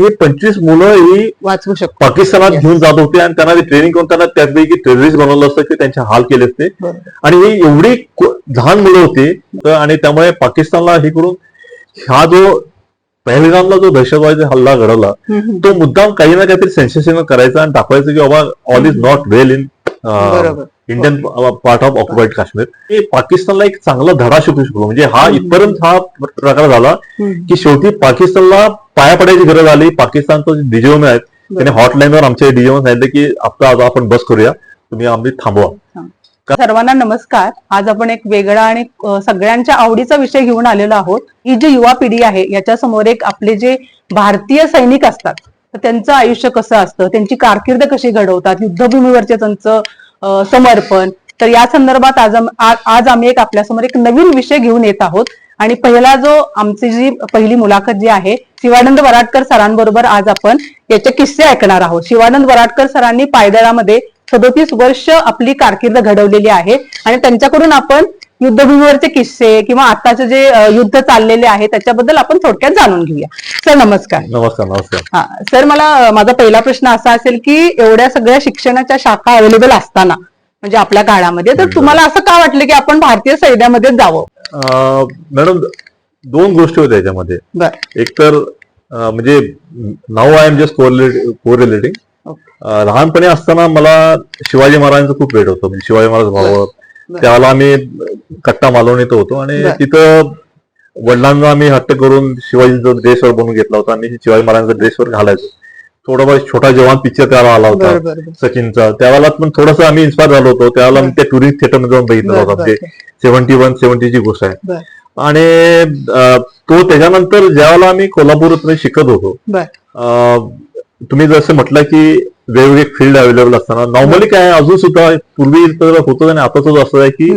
ही पंचवीस मुलं ही वाचवू शकतो पाकिस्तानात. घेऊन जात होते आणि त्यांना ट्रेनिंग करून त्यांना त्यापैकी टेररिस्ट बनवलं असतं की त्यांचे हाल केले असते. आणि ही एवढी लहान मुलं होती तर आणि त्यामुळे पाकिस्तानला हे करून हा जो पहलगामला जो दहशतवादी हल्ला घडवला. तो मुद्दाम काही ना काहीतरी सेन्सेशन करायचा आणि दाखवायचं की बाबा all is not well in बरोबर. Indian part of occupied Kashmir हे पाकिस्तानला एक चांगला धडा शिकू शकलो म्हणजे हा. इथपर्यंत हा प्रकार झाला. की शेवटी पाकिस्तानला पाया पडायची गरज आली. पाकिस्तानचं जे डीजीओन आहेत त्याने हॉटलाईनवर आमच्या डीजीओन सांगितलं की आता आता आपण बस करूया. तुम्ही आम्ही थांबवा. सर्वांना नमस्कार. आज आपण एक वेगळा आणि सगळ्यांच्या आवडीचा विषय घेऊन आलेलो आहोत. ही जी युवा पिढी आहे याच्या समोर एक आपले जे भारतीय सैनिक असतात तर त्यांचं आयुष्य कसं असतं? त्यांची कारकीर्द कशी घडवतात? युद्धभूमीवरचे त्यांचं समर्पण. तर या संदर्भात आज आज आम्ही एक आपल्यासमोर एक नवीन विषय घेऊन येत आहोत. आणि पहिला जो आमची जी पहिली मुलाखत जी आहे शिवानंद वराडकर सरांबरोबर आज आपण याचे किस्से ऐकणार आहोत. शिवानंद वराडकर सरांनी पायदळामध्ये सदोतीस वर्ष आपली कारकीर्द घडवलेली आहे आणि त्यांच्याकडून आपण युद्धभूमीवरचे किस्से किंवा आताचे जे युद्ध चाललेले आहे त्याच्याबद्दल आपण थोडक्यात जाणून घेऊया. सर नमस्कार. नमस्कार नमस्कार. हा सर मला माझा पहिला प्रश्न असा असेल की एवढ्या सगळ्या शिक्षणाच्या शाखा अवेलेबल असताना म्हणजे आपल्या काळामध्ये तर तुम्हाला असं का वाटलं की आपण भारतीय सैन्यामध्ये जावं? मॅडम दोन गोष्टी होत्या याच्यामध्ये. एक तर म्हणजे नाव आय एम जस्ट कोरिलेटिंग. लहानपणी असताना मला शिवाजी महाराजांचं खूप वेळ होतं. म्हणजे शिवाजी महाराज भावावर त्यावेळेला आम्ही कट्टा मालवणीत होतो आणि. तिथं वडिलांना आम्ही हट्ट करून शिवाजीचा ड्रेसवर बनवून घेतला होता आणि शिवाजी महाराजांचा ड्रेसवर घालायचो. थोडा बहुत छोटा जवान पिक्चर त्याला आला होता. सचिनचा त्यावेळेला पण थोडंसं आम्ही इन्स्पायर झालो होतो. त्यावेळेला त्या टुरिस्ट थिएटरमध्ये जाऊन बघितलं होतं म्हणजे सेव्हन्टी वन सेव्हन्टीची गोष्ट आहे. आणि तो त्याच्यानंतर ज्यावेळेला आम्ही कोल्हापूरमध्ये शिकत होतो तुम्ही जसं म्हटलं की वेगवेगळे फील्ड अवेलेबल असताना. नॉर्मली काय अजून सुद्धा पूर्वी होतं आणि आता असं आहे की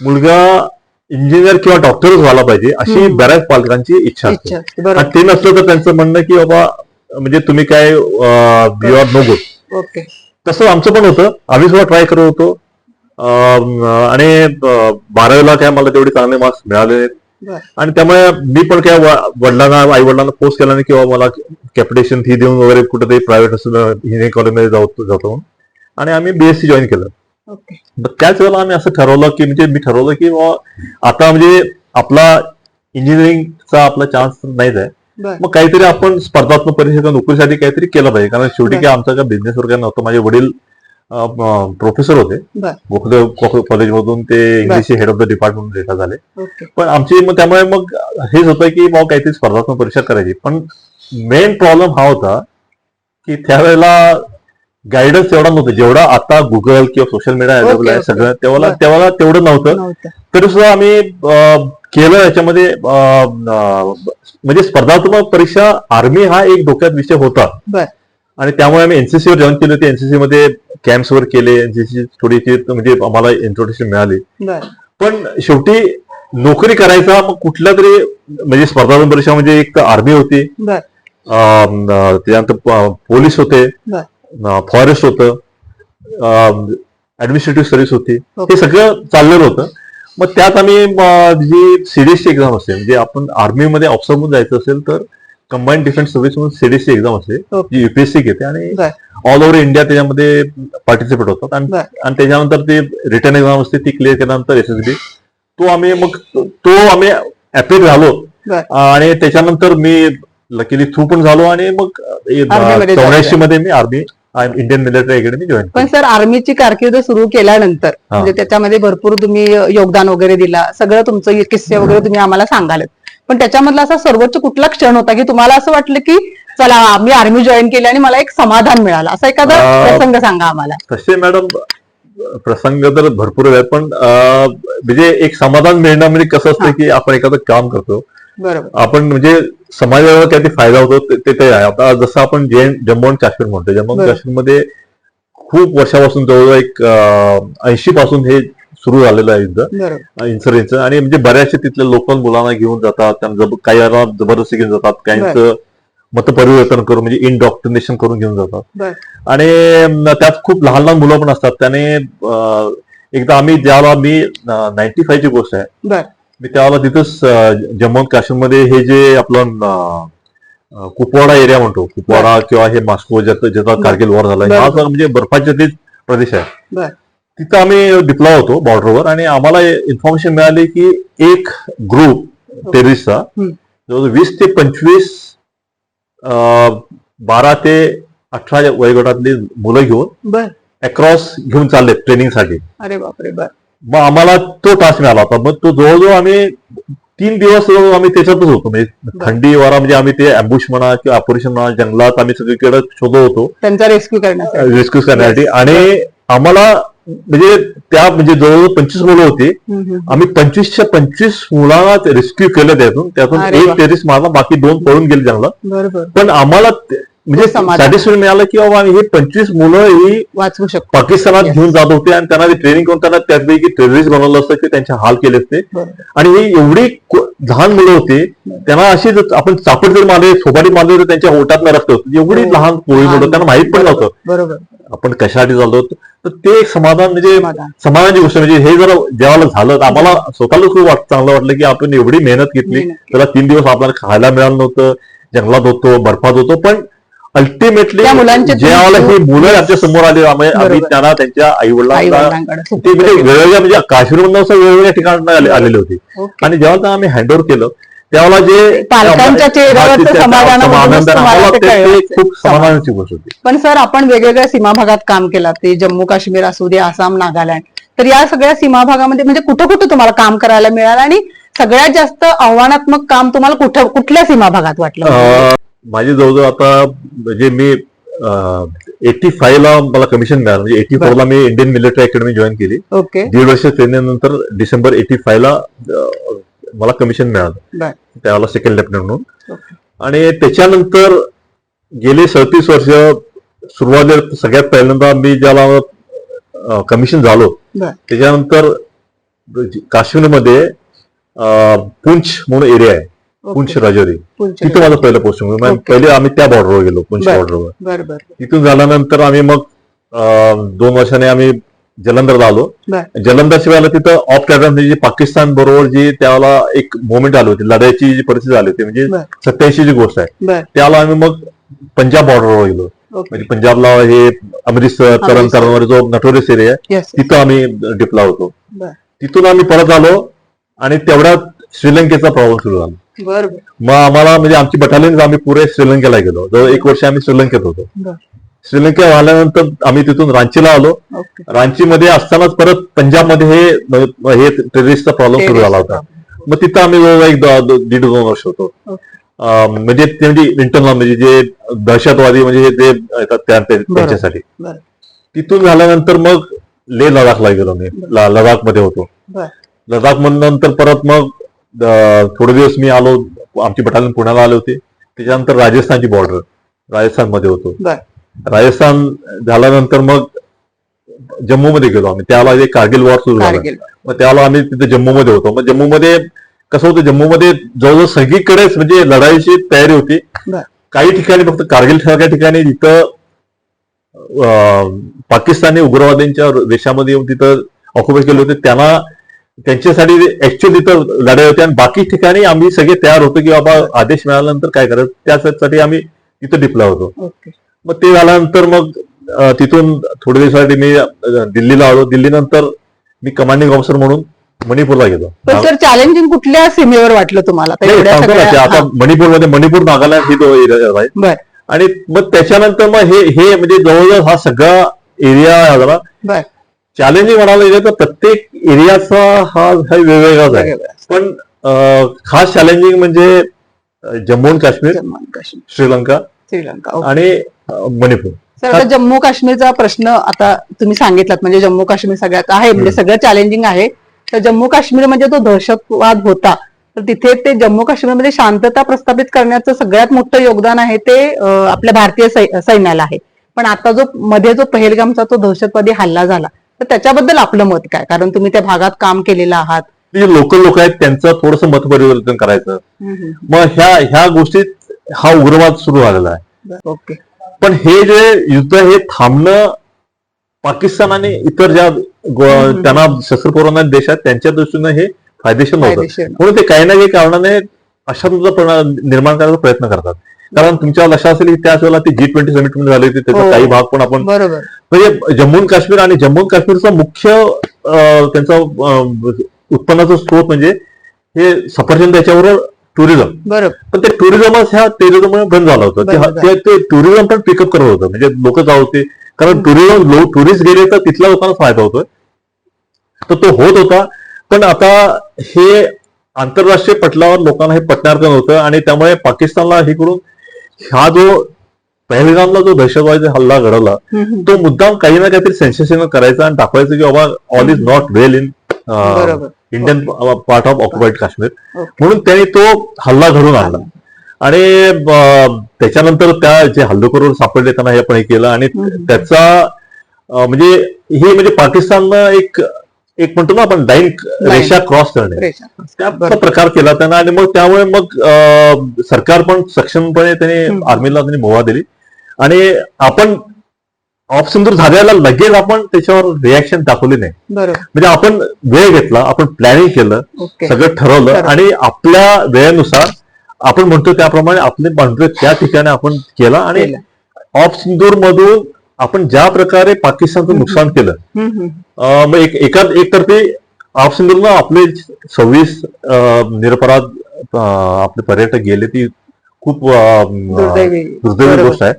मुलगा इंजिनियर किंवा डॉक्टरच व्हायला पाहिजे अशी. बऱ्याच पालकांची इच्छा असते. आणि ते नसलं तर त्यांचं म्हणणं की बाबा म्हणजे तुम्ही काय you are no good okay. तसं आमचं पण होतं. आम्ही सुद्धा ट्राय करत होतो. आणि बारावीला काय मला तेवढे चांगले मार्क्स मिळाले. आणि त्यामुळे मी पण काय वडिलांना आई वडिलांना फोर्स केला नाही किंवा मला कॅपिटेशन फी देऊन वगैरे कुठेतरी प्रायव्हेट इंजिनिअरिंग कॉलेजमध्ये जाऊ जातो. आणि आम्ही बीएससी जॉईन केलं. त्याच वेळेला आम्ही असं ठरवलं की म्हणजे मी ठरवलं की आता म्हणजे आपला इंजिनिअरिंगचा आपला चान्स नाहीच आहे. मग काहीतरी आपण स्पर्धात्मक परीक्षेच्या नोकरीसाठी काहीतरी केलं पाहिजे. कारण शेवटी. काय आमचा काय बिझनेस वगैरे नव्हतं. माझे वडील प्रोफेसर होते. गोखले कॉलेजमधून ते English head of the department retire झाले. पण आमची मग त्यामुळे मग हेच होतं की मग काहीतरी स्पर्धात्मक परीक्षा करायची. पण मेन प्रॉब्लेम हा होता की त्यावेळेला गायडन्स एवढा नव्हतं. जेवढा आता गुगल किंवा सोशल मीडिया अवेलेबल आहे. सगळं तेव्हा. तेव्हा तेवढं नव्हतं. तरी सुद्धा आम्ही केलं याच्यामध्ये म्हणजे स्पर्धात्मक परीक्षा आर्मी हा एक डोक्यात विषय होता. आणि त्यामुळे आम्ही एनसीसी वर जॉईन केले. होते एनसीसी मध्ये कॅम्प्स वर केले. एनसीसी थोडीशी म्हणजे आम्हाला इंट्रोडक्शन मिळाली. पण शेवटी नोकरी करायचा मग कुठल्या तरी म्हणजे स्पर्धात्मक परीक्षा म्हणजे एक तर आर्मी होती. प- पोलीस होते. फॉरेस्ट होतं. ऍडमिनिस्ट्रेटिव्ह सर्व्हिस होती. हे सगळं चाललेलं होतं. मग त्यात आम्ही जी सीडीएसची एक्झाम असते म्हणजे आपण आर्मीमध्ये ऑफिसर म्हणून जायचं असेल तर कंबाईंड डिफेन्स सर्व्हिस म्हणून सीडीएसची एक्झाम असते ओके. जी युपीएससी घेते आणि ऑल ओव्हर इंडिया त्याच्यामध्ये पार्टिसिपेट होतात. आणि त्याच्यानंतर ते रिटर्न एक्झाम असते ती क्लिअर केल्यानंतर एसएसबी तो आम्ही मग तो आम्ही अपेट झालो. आणि त्याच्यानंतर मी लकीली थ्रू पण झालो आणि मग चौऱ्याऐंशी मध्ये मी army Indian military academy join पण सर आर्मीची कारकीर्द सुरू केल्यानंतर म्हणजे त्याच्यामध्ये भरपूर तुम्ही योगदान वगैरे दिला सगळं तुमचं किस्से वगैरे तुम्ही आम्हाला सांगाल पण त्याच्यामधला असा सर्वोच्च कुठला क्षण होता की तुम्हाला असं वाटलं की चला मी आर्मी जॉईन केली आणि मला एक समाधान मिळालं? असा एखादा प्रसंग सांगा आम्हाला. तसे मॅडम प्रसंग तर भरपूर आहेत पण म्हणजे एक समाधान मिळणं म्हणजे कसं असतं. की आपण एखादं काम करतो आपण म्हणजे समाजाला काहीतरी फायदा होतो ते- ते ते आहे. आता जसं आपण जे जम्मू आणि काश्मीर म्हणतो जम्मू आणि. काश्मीरमध्ये खूप वर्षापासून जवळजवळ एक ऐंशी पासून हे सुरू झालेलं आहे युद्ध बरोबर. इन्शुरन्सचं आणि म्हणजे बऱ्याचशा तिथल्या लोकल मुलांना घेऊन जातात त्यांना जब- काही जबरदस्ती घेऊन जातात काहींचं मतपरिवर्तन करून म्हणजे इनडॉक्ट्रिनेशन करून घेऊन जातात. आणि त्यात खूप लहान लहान मुलं पण असतात. त्याने एकदा आम्ही ज्याला मी नाईन्टी फाईव्ह ची गोष्ट आहे मी त्यावेळेला तिथंच जम्मू काश्मीरमध्ये हे जे आपलं कुपवाडा एरिया म्हणतो कुपवाडा किंवा हे मास्को ज्याचं कारगिल वॉर झाला हा म्हणजे बर्फाच्छादित प्रदेश आहे तिथं आम्ही डिप्लॉय होतो बॉर्डरवर आणि आम्हाला इन्फॉर्मेशन मिळाली की एक ग्रुप टेररिस्टचा हम्म. जवळजवळ वीस ते पंचवीस बारा ते अठरा वयोगटातली मुलं घेऊन अक्रॉस घेऊन चालले ट्रेनिंगसाठी अरे बापरे बर. मग आम्हाला तो टास्क मिळाला होता. मग तो जवळजवळ आम्ही तीन दिवस आम्ही त्याच्यातच होतो. म्हणजे थंडी वारा म्हणजे आम्ही ते अम्बुश म्हणा किंवा ऑपरेशन म्हणा जंगलात आम्ही सगळीकडे शोधत होतो. त्यांचा रेस्क्यू करण्यासाठी. रेस्क्यू करण्यासाठी. आणि आम्हाला म्हणजे त्या म्हणजे जवळजवळ पंचवीस मुलं होती. आम्ही पंचवीसच्या पंचवीस मुलांना रेस्क्यू केलं त्यातून. त्यातून. एक टेरिस मारला बाकी दोन पळून गेले जंगलात. पण आम्हाला म्हणजे. सॅटिस्फॅक्शन मिळालं की बाबा हे पंचवीस मुलं ही वाचवू शकतो. पाकिस्तानात Yes. घेऊन जात होते आणि त्यांना ते ट्रेनिंग करून त्यांना त्यापैकी टेररिस्ट बनवलं असतं की त्यांचे हाल केले असते बरोबर. आणि ही एवढी को- लहान मुलं होती त्यांना अशी जर आपण चापट जर मारले सोपाटी मारले तर त्यांच्या होटात रक्त होतं. एवढी हो. लहान पोळी मुलं त्यांना माहीत पण नव्हतं. बरोबर. आपण कशासाठी चाललो तर ते एक समाधान म्हणजे समाधान. समाधानाची गोष्ट म्हणजे हे जर जेव्हा झालं तर आम्हाला स्वतःला खूप वाट चांगलं वाटलं की आपण एवढी मेहनत घेतली. मेहनत त्याला तीन दिवस आपल्याला खायला मिळालं नव्हतं जंगलात होतो बर्फात होतो पण अल्टिमेटली ज्यावेळेला ही मुलं आमच्यासमोर आली आम्ही. त्यांना त्यांच्या आई वडिलांना म्हणजे वेगवेगळ्या म्हणजे काश्मीरमधून असं वेगवेगळ्या ठिकाणी आले- आलेले होते. आणि जेव्हा आम्ही हँडओव्हर केलं त्यावेळेला जे पालकांच्या ते- खूप. समाधानाची गोष्ट होती. पण सर आपण वेगवेगळ्या सीमा भागात काम केलं. ते जम्मू काश्मीर असू दे आसाम नागालँड. तर या सगळ्या सीमा भागामध्ये म्हणजे कुठं कुठं तुम्हाला काम करायला मिळालं? आणि सगळ्यात जास्त आव्हानात्मक काम तुम्हाला कुठं कुठल्या सीमा भागात वाटलं माझी जवळजवळ आता म्हणजे मी एटी फाईव्ह ला मला कमिशन मिळालं. म्हणजे एटी फोर ला मी इंडियन मिलिटरी अकॅडमी जॉईन केली. ओके. दीड वर्ष ट्रेनिंग नंतर डिसेंबर एटी फाईव्ह ला मला कमिशन मिळालं. त्यावेळेला सेकंड लेफ्टनंट म्हणून. आणि त्याच्यानंतर गेले सदतीस वर्ष सुरुवातीला सगळ्यात पहिल्यांदा मी ज्याला कमिशन झालो. त्याच्यानंतर काश्मीरमध्ये पुंछ म्हणून एरिया आहे. पुंछ राजौरी. तिथं माझं पहिलं पोस्टिंग होतं. ओके. पहिले आम्ही त्या बॉर्डरवर गेलो पुंछ बर. बॉर्डरवर बर बर. तिथून झाल्यानंतर आम्ही मग अं, दोन वर्षाने आम्ही जलंधरला आलो. बर. जलंधर शिवायला तिथं ऑफ कॅडर म्हणजे जी पाकिस्तान बरोबर जी त्यावेळेला एक मोमेंट आली होती. लढाईची जी परिस्थिती आली होती म्हणजे बर. सत्याऐंशी ची गोष्ट आहे. बर. त्याला आम्ही मग पंजाब बॉर्डरवर गेलो. ओके. म्हणजे पंजाबला हे अमृतसर तरण. तारणवर जो नटोरियस एरिया आहे येस तिथं आम्ही डिप्ला होतो. बर. तिथून आम्ही परत आलो आणि तेवढ्यात श्रीलंकेचा प्रॉब्लेम सुरू झाला. बर मग आम्हाला म्हणजे आमची बटालियन आम्ही पुरे श्रीलंकेला गेलो. जवळ एक वर्ष आम्ही श्रीलंकेत होतो. बर. श्रीलंकेत आल्यानंतर आम्ही तिथून रांचीला आलो. ओके. रांचीमध्ये असतानाच परत पंजाबमध्ये हे हे टेररिस्टचा प्रॉब्लेम सुरू झाला होता. मग तिथं आम्ही एक दो- दो- दीड दोन वर्ष होतो. ओके. अं, म्हणजे ते म्हणजे इंटरनल म्हणजे जे दहशतवादी म्हणजे हे जे येतात त्या- त्या- त्यांच्यासाठी. बर. तिथून झाल्यानंतर मग लेह लडाखला गेलो मी. लडाखमध्ये होतो. बर. लडाख नंतर परत मग थोडे दिवस मी आलो आमची बटालियन पुण्याला आले होते. त्याच्यानंतर राजस्थानची बॉर्डर राजस्थानमध्ये होतो राजस्थान झाल्यानंतर मग जम्मूमध्ये गेलो आम्ही. त्याला एक कारगिल वॉर सुरू झाला. मग त्याला आम्ही तिथे जम्मूमध्ये होतो. मग जम्मूमध्ये कसं होतं जम्मूमध्ये जवळजवळ सगळीकडेच म्हणजे लढाईची तयारी होती. काही ठिकाणी फक्त कारगिल सारख्या ठिकाणी जिथं पाकिस्तानी उग्रवाद्यांच्या देशामध्ये येऊन तिथं ऑक्युपाय केले होते. त्यांना त्यांच्यासाठी ऍक्च्युअली तिथं लढाई होती आणि बाकी ठिकाणी आम्ही सगळे तयार होतो की बाबा आदेश मिळाल्यानंतर काय करायचं? त्यासाठी आम्ही तिथं डिप्लॉय होतो. मग ते झाल्यानंतर मग तिथून थोड्या दिवसासाठी मी दिल्लीला आलो. दिल्लीनंतर मी कमांडिंग ऑफिसर म्हणून मणिपूरला गेलो. सर चॅलेंजिंग कुठल्या सीमेवर वाटलं तुम्हाला? आता मणिपूरमध्ये मणिपूर नागालँड ही दोन एरिया बर. आणि मग त्याच्यानंतर मग हे हे म्हणजे जवळजवळ हा सगळा एरिया झाला बर चॅलेंजिंग म्हणायला गेलं तर प्रत्येक एरियाचा हा वेगवेगळाच आहे. पण खास चॅलेंजिंग म्हणजे जम्मू आणि काश्मीर श्रीलंका श्रीलंका. आणि मणिपूर. सर आता जम्मू काश्मीरचा प्रश्न आता तुम्ही सांगितलात म्हणजे जम्मू काश्मीर सगळ्यात आहे म्हणजे सगळं चॅलेंजिंग आहे. तर जम्मू काश्मीर म्हणजे तो दहशतवाद होता. तर तिथे ते जम्मू काश्मीरमध्ये शांतता प्रस्थापित करण्याचं सगळ्यात मोठं योगदान आहे ते आपल्या भारतीय सैन्याला आहे. पण आता जो मध्ये जो पहेलगामचा तो दहशतवादी हल्ला झाला तर त्याच्याबद्दल आपलं मत काय? कारण तुम्ही त्या भागात काम केलेलं आहात. जे लोकल लोक आहेत त्यांचं थोडंसं मत परिवर्तन करायचं. मग ह्या ह्या गोष्टीत हा उग्रवाद सुरू झालेला आहे. ओके. पण हे जे युद्ध हे थांबणं पाकिस्तान आणि इतर ज्या त्यांना शस्त्रपुरवणारे देश आहेत त्यांच्या दृष्टीनं हे फायदेशीर नव्हतं. म्हणून ते काही ना काही कारणाने अशा निर्माण करायचा प्रयत्न करतात. कारण तुमच्या लक्षात असेल की त्याच वेळेला ती जी ट्वेंटी समिटमध्ये झाली होती त्याचा हो. काही भाग पण आपण बरोबर. म्हणजे जम्मू आणि काश्मीर आणि जम्मू आणि काश्मीरचा मुख्य त्यांचा उत्पन्नाचा स्रोत म्हणजे हे सफरचंद त्याच्याबरोबर टुरिझम बरोबर. पण ते टुरिझमच ह्या टुरिझममुळे बंद झालं होतं. ते टुरिझम पण पिकअप करत होतं. म्हणजे लोक जात होते. कारण टुरिझम टुरिस्ट गेले तर तिथल्या लोकांना फायदा होतोय. तर तो होत होता. पण आता हे आंतरराष्ट्रीय पटलावर लोकांना हे पटणार नव्हतं आणि त्यामुळे पाकिस्तानला हे करून हा जो पहलगामला जो दहशतवादी हल्ला घडवला. तो मुद्दाम काही ना काहीतरी सेन्सेशन करायचा आणि दाखवायचं की बाबा all is not well in Indian part of occupied Kashmir. म्हणून त्यांनी तो हल्ला घडून आणला आणि त्याच्यानंतर त्या जे हल्लेखोर सापडले त्यांना हे आपण हे केलं आणि. त्याचा म्हणजे हे म्हणजे पाकिस्ताननं एक एक म्हणतो ना आपण लाईन रेषा क्रॉस करणे. प्रकार केला त्यांना आणि मग त्यामुळे मग सरकार पण सक्षमपणे त्याने. आर्मीला त्यांनी मुभा दिली आणि आपण ऑफ सिंदूर झाल्याला लगेच आपण त्याच्यावर रिॲक्शन दाखवली नाही म्हणजे आपण वेळ घेतला आपण प्लॅनिंग केलं सगळं ठरवलं. आणि आपल्या वेळेनुसार आपण म्हणतो त्याप्रमाणे आपले बांधवे त्या ठिकाणी आपण केला आणि. ऑफ सिंदूर मधून आपण ज्या प्रकारे पाकिस्तानचं नुकसान केलं मग एक एका एकतर्फी सिंदूरनं आपले सव्वीस निरपराध आपले पर्यटक गेले ती खूप दुर्दैवी. गोष्ट आहे.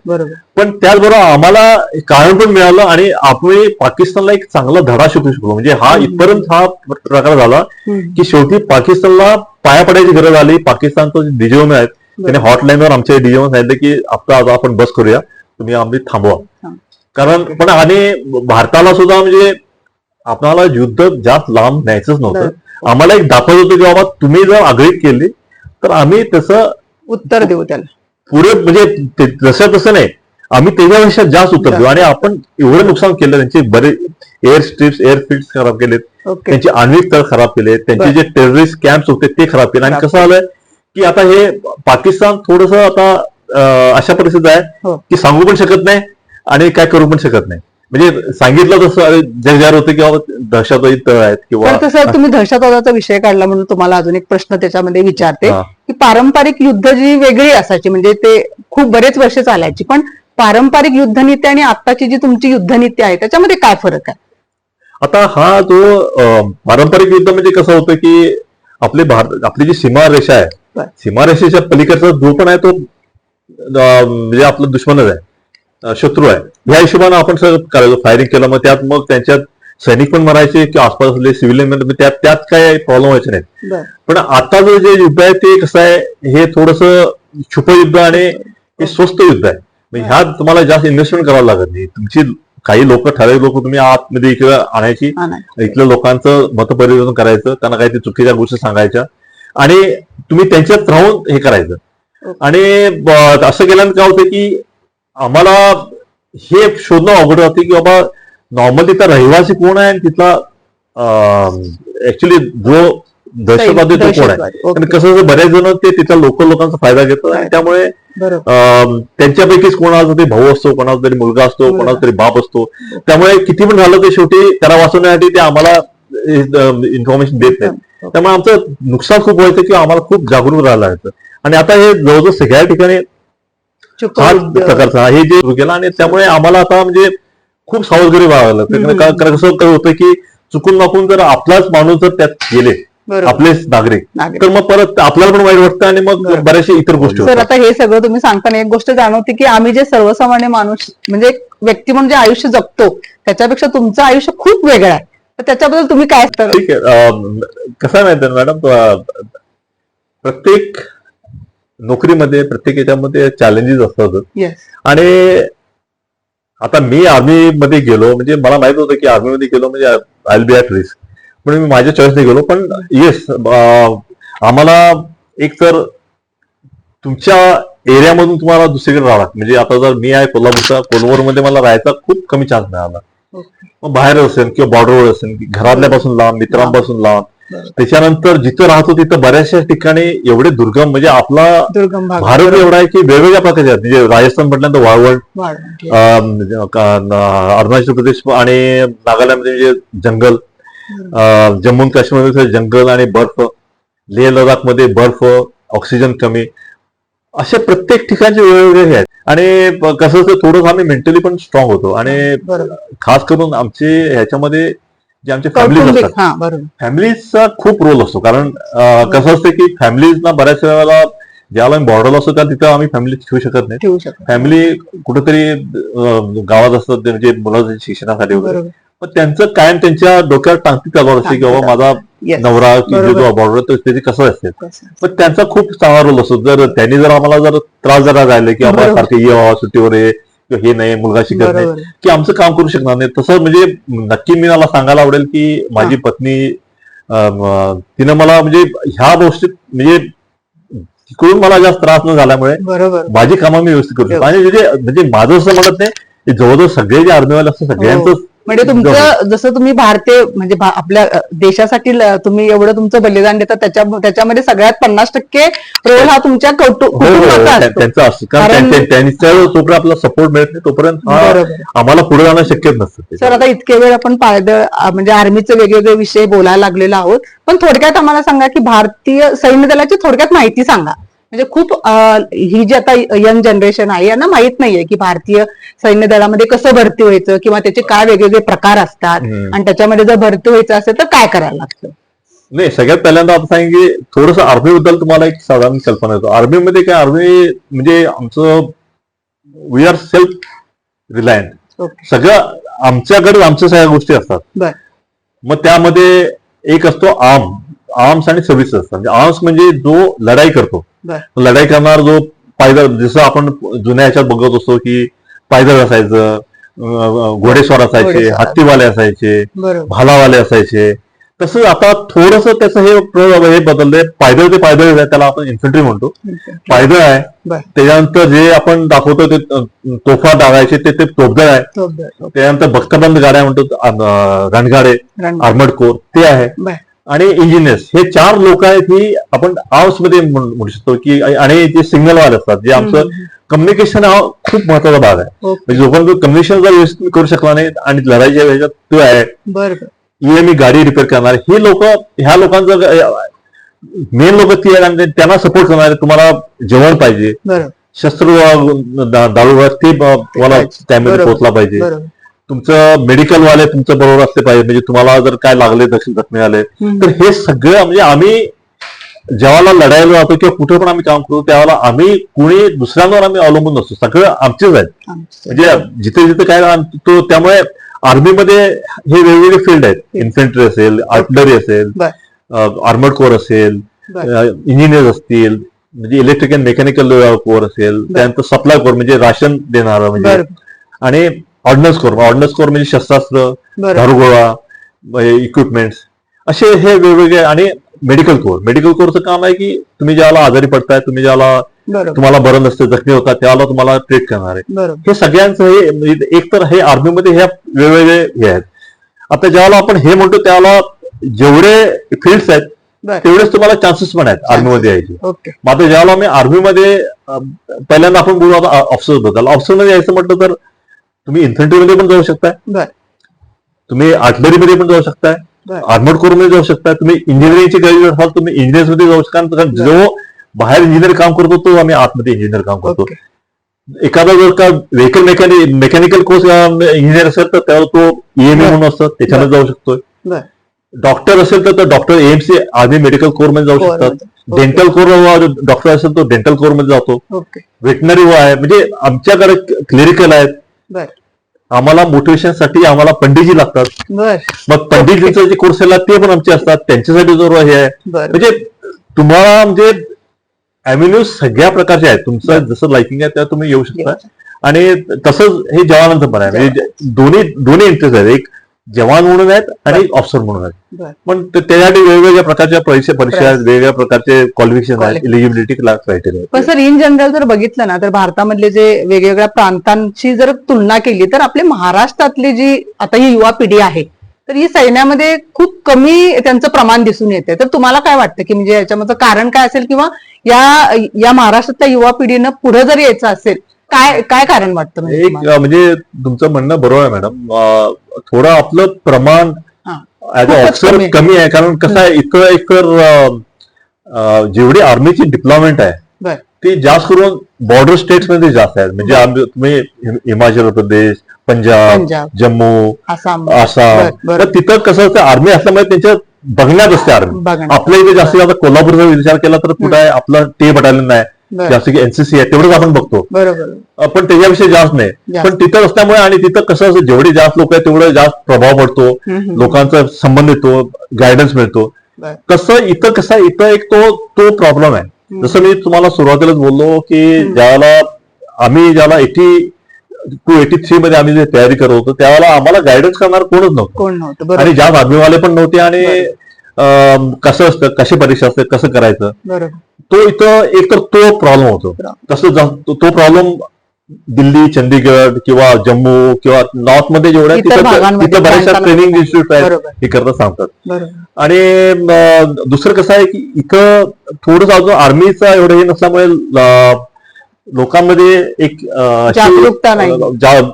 पण त्याचबरोबर आम्हाला कारण पण मिळालं आणि आपण पाकिस्तानला एक चांगला धडा शिकू शकलो. म्हणजे हा. इथपर्यंत हा प्रकार झाला. की शेवटी पाकिस्तानला पाया पडायची गरज आली. पाकिस्तानचं जे डीजेओन आहेत त्याने हॉटलाईनवर आमच्या डीजेओन सांगितलं की आता आता आपण बस करूया. तुम्ही आम्ही थांबवा. कारण पण आणि भारताला सुद्धा म्हणजे आपल्याला युद्ध जास्त लांब न्यायचंच नव्हतं. आम्हाला एक दाखवत होतं की बाबा तुम्ही जर आगळीक केली तर आम्ही तसं उत्तर देऊ त्याला. पुढे म्हणजे जसं तसं नाही. आम्ही त्याच्यापेक्षा जास्त उत्तर देऊ. आणि आपण एवढं नुकसान केलं त्यांचे बरे एअर स्ट्रिप्स एअरफील्ड खराब केलेत. त्यांचे आण्विक तळ खराब केले त्यांचे. जे टेररिस्ट कॅम्प होते ते खराब केले. आणि कसं आलंय की आता हे पाकिस्तान थोडस आता अशा परिस्थितीत आहे हो. की सांगू पण शकत नाही. आणि काय करू पण शकत नाही म्हणजे सांगितलं तसं अरे, जग जाहीर होतं की बाबा दहशतवादी तळ आहेत किंवा तसं तुम्ही दहशतवादाचा विषय काढला म्हणून तुम्हाला अजून एक प्रश्न त्याच्यामध्ये विचारते. की पारंपरिक युद्ध जी वेगळी असायची म्हणजे ते खूप बरेच वर्ष चालायची पण पारंपरिक युद्धनीती आणि आत्ताची जी तुमची युद्धनीती आहे त्याच्यामध्ये काय फरक आहे आता हा जो पारंपरिक युद्ध म्हणजे कसं होतं की आपली भारत आपली जी सीमारेषा आहे. सीमारेषेच्या पलीकडचा जो पण आहे तो म्हणजे आपला दुश्मनच आहे शत्रू आहे. ह्या हिशोबाने आपण सगळं करायचो फायरिंग केलं मग त्यात मग त्यांच्यात सैनिक पण मरायचे किंवा आसपास असले सिव्हिलियन त्यात त्यात काय प्रॉब्लेम व्हायचे नाही. बरं. पण आता जो जे युद्ध आहे ते कसं आहे हे थोडस छुप युद्ध आणि हे स्वस्त युद्ध आहे. ह्यात तुम्हाला जास्त इन्व्हेस्टमेंट करावं लागत नाही. तुमची काही लोक ठराविक लोक तुम्ही आतमध्ये इकडे आणायची. इथल्या लोकांचं मतपरिवर्तन करायचं त्यांना काही ते चुकीच्या गोष्टी सांगायच्या. आणि तुम्ही त्यांच्यात राहून हे करायचं. आणि असं केल्यानं काय होतं की आम्हाला हे शोधणं अवघड होते की बाबा नॉर्मल तिथला रहिवासी कोण आहे आणि तिथला ऍक्च्युली जो दहशतवादी तो कोण आहे. आणि कसं बरेच जण ते तिथल्या लोकल लोकांचा फायदा घेतात आणि त्यामुळे त्यांच्यापैकीच कोणाचा तरी भाऊ असतो कोणाचा तरी मुलगा असतो. कोणाचा तरी बाप असतो त्यामुळे किती पण झालं ते शेवटी त्याला वाचवण्यासाठी ते आम्हाला इन्फॉर्मेशन देत नाही त्यामुळे आमचं नुकसान खूप व्हायचं किंवा आम्हाला खूप जागरूक राहायला लागायचं आणि आता हे जवळजवळ सगळ्या ठिकाणी. प्रकारचा हे जे केला आणि त्यामुळे आम्हाला आता म्हणजे खूप सावधगिरी. कारण कारण कसं काय होतं की चुकून माकून जर आपलाच माणूस जर त्यात गेले आपलेच नागरिक. तर मग परत आपल्याला पण वाईट वाटतं आणि मग. बऱ्याचशा इतर गोष्टी सर आता हे सगळं तुम्ही सांगताना एक गोष्ट जाणवते की आम्ही जे सर्वसामान्य माणूस म्हणजे एक व्यक्ती म्हणून जे आयुष्य जगतो त्याच्यापेक्षा तुमचं आयुष्य खूप वेगळं आहे. तर त्याच्याबद्दल तुम्ही काय ठीक आहे. कसं माहिती मॅडम? प्रत्येक नोकरीमध्ये प्रत्येक याच्यामध्ये चॅलेंजेस असतात. येस आणि आता मी आर्मी मध्ये गेलो म्हणजे मला माहीत होतं की आर्मी मध्ये गेलो म्हणजे आय बी ॲट रिस्क म्हणून मी माझ्या चॉईसने गेलो पण येस आम्हाला एक तर तुमच्या एरियामधून तुम्हाला दुसरीकडे राहावं लागतं. म्हणजे आता जर मी आहे कोल्हापूरचा कोल्हापूरमध्ये मला राहायचा खूप कमी चान्स मिळाला. मग बाहेर असेल किंवा बॉर्डरवर असेल घरातल्यापासून लांब मित्रांपासून लांब. त्याच्यानंतर जिथं राहतो तिथं बऱ्याचशा ठिकाणी एवढे दुर्गम म्हणजे आपला दुर्गम भारत एवढा आहे की वेगवेगळ्या प्रकारचे म्हणजे राजस्थान म्हटल्यानंतर न- अरुणाचल प्रदेश आणि नागालँडमध्ये म्हणजे जंगल जम्मू आणि काश्मीरमध्ये जंगल आणि बर्फ लेह लडाखमध्ये बर्फ ऑक्सिजन कमी असे प्रत्येक ठिकाणचे वेगवेगळे आहेत. आणि कसं असतं थोडंसं आम्ही मेंटली पण स्ट्रॉंग होतो. आणि खास करून आमचे ह्याच्यामध्ये जे आमचे फॅमिलीज असतात. हा फॅमिलीजचा खूप रोल असतो. कारण अं, कसं असतं की फॅमिलीजना बऱ्याच वेळेला ज्याला आम्ही बॉर्डरला असतो त्या तिथं आम्ही फॅमिली ठेवू शकत नाही. फॅमिली कुठेतरी गावात असतात म्हणजे मुलाच्या शिक्षणासाठी वगैरे. पण त्यांचं कायम त्यांच्या डोक्यावर टांगती तलवार असते की बाबा माझा. नवरा की बरोबर. जो बॉर्डर त्याची कसं असते? पण त्यांचा खूप चांगला रोल असतो. जर त्यांनी जर आम्हाला जर त्रास जरा राहिले की आम्हाला. सारखे ये सुट्टीवर ये. किंवा हे नाही मुलगा शिकत नाही. की आमचं काम करू शकणार नाही. तसं म्हणजे नक्की मी मला सांगायला आवडेल की माझी पत्नी तिनं मला म्हणजे ह्या गोष्टीत म्हणजे तिकडून मला जास्त त्रास न झाल्यामुळे माझी कामं मी व्यवस्थित करू शकतो. आणि म्हणजे म्हणजे माझं असं म्हणत नाही की जवळजवळ सगळे जे आर्मीवाले असतात सगळ्यांचं म्हणजे तुमचं जसं तुम्ही भारतीय म्हणजे आपल्या देशासाठी तुम्ही एवढं तुमचं बलिदान देता त्याच्या त्याच्यामध्ये सगळ्यात पन्नास टक्के रोल हा तुमच्या कौटु- हो, हो, हो, कुटुंबाचा असतो. कारण आपल्याला सपोर्ट मिळत नाही तोपर्यंत आम्हाला पुढे जाणं शक्यच नसतं. सर आता इतके वेळ आपण पायदळ म्हणजे आर्मीचे वेगवेगळे विषय बोलायला लागलेलो आहोत. पण थोडक्यात आम्हाला सांगा की भारतीय सैन्य दलाची थोडक्यात माहिती सांगा. म्हणजे खूप ही जी आता यंग जनरेशन आहे यांना माहीत नाहीये की भारतीय सैन्य दलामध्ये कसं भरती व्हायचं किंवा त्याचे काय वेगवेगळे प्रकार असतात. आणि त्याच्यामध्ये जर भरती व्हायचं असेल तर काय करायला लागतं? नाही सगळ्यात पहिल्यांदा आपण सांगेन की थोडंसं आर्मी बद्दल तुम्हाला एक साधारण कल्पना येतो. आर्मीमध्ये काय आर्मी म्हणजे आमचं वी आर सेल्फ रिलायंट सगळं आमच्याकडे आमच्या सगळ्या गोष्टी असतात. मग त्यामध्ये एक असतो आर्म आर्म्स आणि सर्व्हिसेस असतात म्हणजे आर्म्स म्हणजे जो लढाई करतो. लढाई करणार जो पायदळ जसं आपण जुन्या ह्याच्यात बघत असतो की पायदळ असायचं घोडेस्वार असायचे. हत्तीवाले असायचे भालावाले असायचे. तसं आता थोडस त्याचं हे हे बदललंय. पायदळ ते पायदळ त्याला आपण इन्फंट्री म्हणतो. पायदळ आहे. त्याच्यानंतर जे आपण दाखवतो ते तोफा डागायचे ते ते तोफदळ आहे. त्याच्यानंतर भक्तबंद गाड्या म्हणतो रणगाडे रण- आर्मड कोर ते आहे. आणि इंजिनियर्स हे चार लोक आहेत ही आपण आर्म्समध्ये म्हण- शकतो की आणि जे सिग्नल वाले असतात जे आमचं कम्युनिकेशन हा खूप महत्त्वाचा भाग आहे. म्हणजे जोपर्यंत कम्युनिकेशन जर व्यवस्थित करू शकला नाही आणि लढाईच्या ह्याच्यात तो आहे ईएमई गाडी रिपेअर करणार हे लोक ह्या लोकांचं मेन लोक ती आहेत आणि त्यांना सपोर्ट करणारे तुम्हाला जेवण पाहिजे. शस्त्र दा- दारू ते तुम्हाला. त्यामध्ये. पोहोचला पाहिजे. तुमचं मेडिकल वाले तुमचं बरोबर असले पाहिजे. म्हणजे तुम्हाला जर काय लागले दक्षिण जखमी आले. तर हे सगळं म्हणजे आम्ही जेव्हा लढायला जातो किंवा कुठे पण आम्ही काम करतो त्यावेळेला आम्ही कुणी दुसऱ्यांवर आम्ही अवलंबून नसतो. सगळं आमचेच आहेत. म्हणजे जिथे जिथे काय तो त्यामुळे आर्मीमध्ये हे वेगवेगळे फील्ड आहेत. इन्फंट्री असेल आर्टलरी असेल आर्मर्ड कोर असेल इंजिनियर असतील म्हणजे इलेक्ट्रिक अँड मेकॅनिकल कोर असेल त्यानंतर सप्लाय कोर म्हणजे राशन देणारा म्हणजे आणि ऑर्डनन्स कोर ऑर्डनन्स कोर म्हणजे शस्त्रास्त्र दारुगोळा इक्विपमेंट्स असे हे वेगवेगळे आणि मेडिकल कोर मेडिकल कोरचं काम आहे की तुम्ही ज्याला आजारी पडताय तुम्ही ज्याला तुम्हाला बरं नसतं जखमी होता त्याला तुम्हाला ट्रीट करणार आहे. हे सगळ्यांचं हे एक तर हे आर्मीमध्ये ह्या वेगवेगळे हे आहेत. आता ज्यावेळेला आपण हे म्हणतो त्यावेळेला जेवढे फील्ड्स आहेत तेवढेच तुम्हाला चान्सेस पण आहेत आर्मीमध्ये यायचे. मग आता ज्यावेळेला आम्ही आर्मीमध्ये पहिल्यांदा आपण बोलू आता ऑफिसरबद्दल. ऑफिसरमध्ये यायचं म्हटलं तर तुम्ही इन्फंट्रीमध्ये पण जाऊ शकताय. तुम्ही आर्टलरीमध्ये पण जाऊ शकताय. बर. आर्मर्ड कोरमध्ये जाऊ शकताय. तुम्ही इंजिनिअरिंगचे ग्रॅज्युएट असाल तुम्ही इंजिनियर्समध्ये जाऊ शकता. कारण जो बाहेर इंजिनियर काम करतो तो आम्ही आतमध्ये इंजिनियर काम करतो. एखादा जर का vehicle mechanic mechanical course engineer असेल तर त्यावर तो ईएमए बर. म्हणून असतं त्याच्यामध्ये जाऊ शकतोय. बर. डॉक्टर असेल तर डॉक्टर एएमसी आर्मी मेडिकल कोरमध्ये जाऊ शकतात. डेंटल कोर डॉक्टर असेल तो डेंटल कोरमध्ये जातो. ओके. वेटनरी आहे. म्हणजे आमच्याकडे क्लिरिकल आहेत. आम्हाला मोटिवेशनसाठी आम्हाला पंडितजी लागतात. बर. मग पंडितजीचं जे कोर्स आहे ते पण आमचे असतात. त्यांच्यासाठी जो हे आहे. बर. म्हणजे तुम्हाला म्हणजे अव्हेन्यू सगळ्या प्रकारचे आहेत. तुमचं जसं लाइकिंग आहे त्या तुम्ही येऊ शकता. आणि तसंच हे जवानांचं पण आहे. म्हणजे दोन्ही दोन्ही इंटरेस्ट आहेत. एक जवान म्हणून आहेत आणि ऑफिसर म्हणून आहेत. पण त्यासाठी वेगवेगळ्या प्रकारच्या परीक्षा परीक्षा वेगवेगळ्या प्रकारचे क्वालिफिकेशन आहेत. इलिजिबिलिटी क्रायटेरिया पण सर इन जनरल जर बघितलं ना तर भारतामधले जे वेगवेगळ्या प्रांतांची जर तुलना केली तर आपले महाराष्ट्रातली जी आता ही युवा पिढी आहे तर ही सैन्यामध्ये खूप कमी त्यांचं प्रमाण दिसून येते तर तुम्हाला काय वाटतं की म्हणजे याच्यामध्ये कारण काय असेल किंवा या या महाराष्ट्रातल्या युवा पिढीनं पुढे जर यायचं असेल काय काय कारण वाटतं म्हणजे एक तुम्हाला? अं, म्हणजे तुमचं म्हणणं बरोबर आहे मॅडम अं, थोडं आपलं प्रमाण हा. ऍज खूपच ऑफिसर कमी आहे. कमी आहे कारण कसं आहे अं, अं, जेवढी आर्मीची डिप्लॉयमेंट आहे बर ती जास्त करून बॉर्डर स्टेट्समध्ये जास्त आहेत म्हणजे आम्ही- तुम्ही हिम- हिमाचल प्रदेश पंजाब पंजाब जम्मू आसाम आसाम बर- बर. तर तिथं कसं असतं आर्मी असल्यामुळे त्यांच्या बघण्यात असते आर्मी बघण्यात. आपल्या इथे जास्त आता कोल्हापूरचा विचार केला तर कुठं आहे आपलं टे बटालियन आहे. जास्त की एनसीसी आहे तेवढंच आपण बघतो. बरोबर. पण त्याच्याविषयी जास्त नाही. पण तिथं असल्यामुळे आणि तिथं कसं असं जेवढे जास्त लोक आहेत तेवढं जास्त प्रभाव पडतो. लोकांचा संबंध येतो गायडन्स मिळतो. तसं इथं कसं इथं एक तो तो प्रॉब्लेम आहे. जसं मी तुम्हाला सुरुवातीलाच बोललो की ज्याला आम्ही ज्याला एटी टू एटी थ्री मध्ये आम्ही जे तयारी करत होतो त्यावेळेला आम्हाला गायडन्स करणार कोणच नव्हतं. आणि ज्या आर्मीवाले पण नव्हते आणि कसं असतं कशी परीक्षा असते कसं करायचं? तो इथं एक तर तो प्रॉब्लेम होतो. तसं तो प्रॉब्लेम दिल्ली चंदीगड किंवा जम्मू किंवा नॉर्थमध्ये जेवढ्या तिथं बऱ्याचशा ट्रेनिंग इन्स्टिट्यूट आहेत. हे करता सांगतात. आणि दुसरं कसं आहे की इथं थोडंसं अजून आर्मीचा एवढं हे नसल्यामुळे लोकांमध्ये एक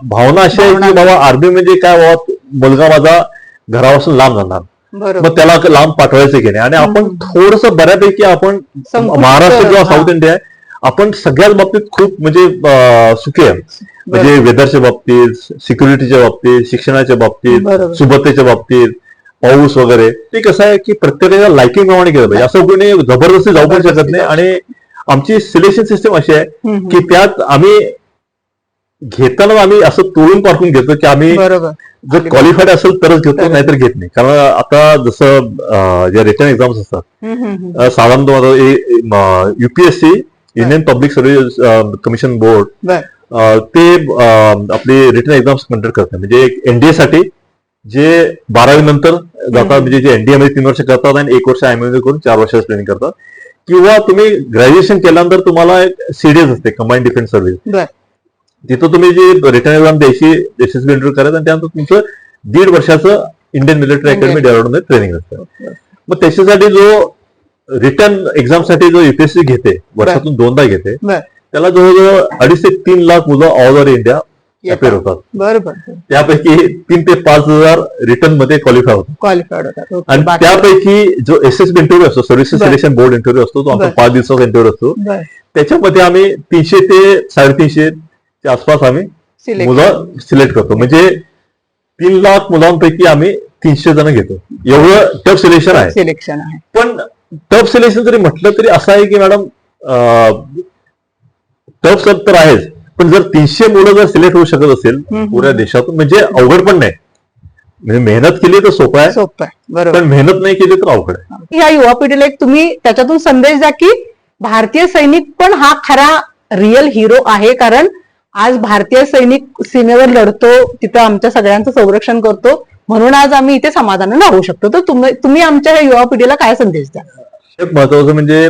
भावना अशी आहे की बाबा आर्मी म्हणजे काय बाबा मुलगा माझा घरापासून लांब जाणार. मग त्याला लांब पाठवायचं की नाही? आणि आपण थोडस बऱ्यापैकी आपण महाराष्ट्र किंवा. साऊथ इंडिया आहे आपण सगळ्याच बाबतीत खूप म्हणजे सुखी आहे. म्हणजे वेदरच्या बाबतीत सिक्युरिटीच्या बाबतीत शिक्षणाच्या बाबतीत. सुबत्तेच्या बाबतीत पाऊस वगैरे. ते कसं आहे की प्रत्येकाच्या लायकिंग प्रमाणे केलं पाहिजे. असं कोणी जबरदस्ती जाऊ पण शकत नाही. आणि आमची सिलेक्शन सिस्टम अशी आहे की त्यात आम्ही घेताना आम्ही असं तोडून पारखून घेतो की आम्ही जर क्वालिफाईड असेल तरच घेतो नाहीतर घेत नाही. कारण आता जसं ज्या रिटर्न एक्झाम्स असतात साधारण तुम्हाला UPSC Indian public service commission board बर. ते आपली रिटर्न एक्झाम्स कंडक्ट करतात म्हणजे एनडीए साठी जे बारावी नंतर जातात म्हणजे जे एनडीए मध्ये तीन वर्ष करतात आणि एक वर्ष आयएमए करून चार वर्षाचं ट्रेनिंग करतात. किंवा तुम्ही ग्रॅज्युएशन केल्यानंतर तुम्हाला एक सीडीएस असते कंबाईंड डिफेन्स सर्व्हिस तिथं तुम्ही जे रिटर्न एक्झाम द्यायची एसएसबी इंटरव्ह्यू करायचं आणि त्यानंतर तुमचं दीड वर्षाचं Indian military academy development training असतं. मग त्याच्यासाठी जो रिटर्न एक्झामसाठी जो युपीएससी घेते वर्षातून दोनदा घेते त्याला जवळजवळ अडीच ते तीन लाख मुलं ऑल ओव्हर इंडिया अपेअर होतात. बरोबर. त्यापैकी तीन ते पाच हजार रिटर्नमध्ये क्वालिफाय होतात. क्वालिफाईड होतात. आणि त्यापैकी जो एस एस इंटरव्ह्यू असतो सर्व्हिसेस. सिलेक्शन बोर्ड इंटरव्ह्यू असतो तो आमचा. पाच दिवसाचा इंटरव्ह्यू असतो. त्याच्यामध्ये आम्ही तीनशे ते साडेतीनशे च्या आसपास आम्ही मुलं सिलेक्ट करतो. म्हणजे तीन लाख मुलांपैकी आम्ही तीनशे जण घेतो. एवढं टफ सिलेक्शन आहे. सिलेक्शन आहे. पण टफ सिलेक्शन जरी म्हटलं तरी असं आहे की मॅडम टफ सब तर आहेच. पण जर तीनशे मुलं जर सिलेक्ट होऊ शकत असेल. पुऱ्या देशातून म्हणजे अवघड पण नाही. म्हणजे मेहनत केली तर सोपं आहे. सोपं आहे. बरोबर. पण मेहनत नाही केली तर अवघड आहे. या युवा पिढीला एक तुम्ही त्याच्यातून संदेश द्या की भारतीय सैनिक पण हा खरा रिअल हिरो आहे. कारण आज भारतीय सैनिक सीमेवर लढतो तिथं आमच्या सगळ्यांचं संरक्षण करतो म्हणून आज आम्ही इथे समाधानाने राहू शकतो. तर तुम्ही आमच्या या युवा पिढीला काय संदेश द्या एक महत्वाचं म्हणजे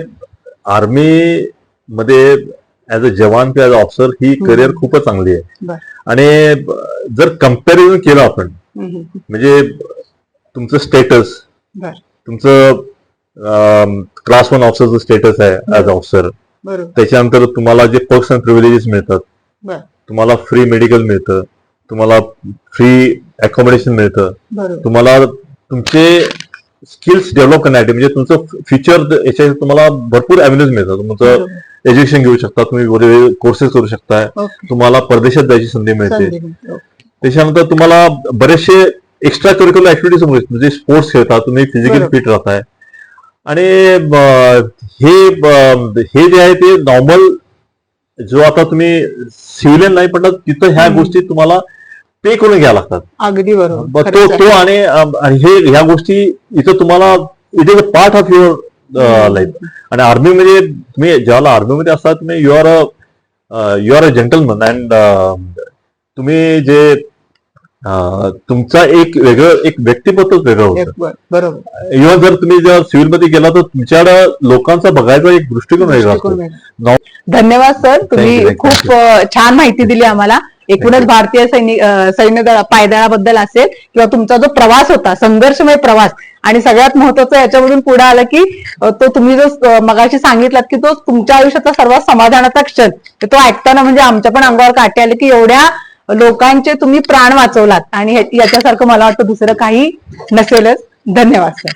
आर्मी मध्ये ऍज अ जवान किंवा ऍज अ ऑफिसर ही करिअर खूपच चांगली आहे. आणि जर कंपॅरिझन केलं आपण म्हणजे तुमचं स्टेटस तुमचं क्लास वन ऑफिसरचं स्टेटस आहे ऍज ऑफिसर बरोबर. त्याच्यानंतर तुम्हाला जे पर्क्स अँड प्रिव्हिलेजेस मिळतात तुम्हाला फ्री मेडिकल मिळतं तुम्हाला फ्री अकोमोडेशन मिळतं. तुम्हाला तुमचे स्किल्स डेव्हलप करण्यासाठी म्हणजे तुमचं फ्युचर याच्या तुम्हाला भरपूर अव्हेन्यूज मिळतात. तुमचं. एज्युकेशन घेऊ शकता तुम्ही वेगवेगळे कोर्सेस करू शकता. तुम्हाला परदेशात जायची संधी मिळते. त्याच्यानंतर तुम्हाला बरेचसे एक्स्ट्रा करिक्युलर ऍक्टिव्हिटीज म्हणजे स्पोर्ट्स खेळता तुम्ही फिजिकली. फिट राहताय. आणि हे हे जे आहे ते नॉर्मल जो आता तुम्ही सिव्हिलियन नाही पण तिथं ह्या. गोष्टी तुम्हाला पे करून घ्याव्या लागतात अगदी बरोबर तो. तो आणि हे ह्या गोष्टी इथं तुम्हाला it is a part of your life आणि आर्मी मध्ये तुम्ही ज्याला आर्मीमध्ये असतात तुम्ही you are a you are a gentleman and तुम्ही जे तुमचा एक वेगळं एक व्यक्तिमत्वच वेगळं होतं. बरोबर. इव्हन जर तुम्ही जर सिव्हिलमध्ये गेला तर तुमच्याकडं लोकांचा बघायचा एक दृष्टिकोन वेगळा धन्यवाद सर. तुम्ही खूप छान माहिती दिली आम्हाला. एकूणच भारतीय सैनिक सैन्य दळ पायदळाबद्दल असेल किंवा तुमचा जो प्रवास होता संघर्षमय प्रवास आणि सगळ्यात महत्वाचं याच्यामधून पुढे आलं की तो तुम्ही जो मगाशी सांगितलात की तो तुमच्या आयुष्याचा सर्वात समाधानाचा क्षण. तर तो ऐकताना म्हणजे आमच्या पण अंगावर काटे आले की एवढ्या लोकांचे तुम्ही प्राण वाचवलात आणि याच्यासारखं मला वाटतं दुसरं काही नसेलच. धन्यवाद सर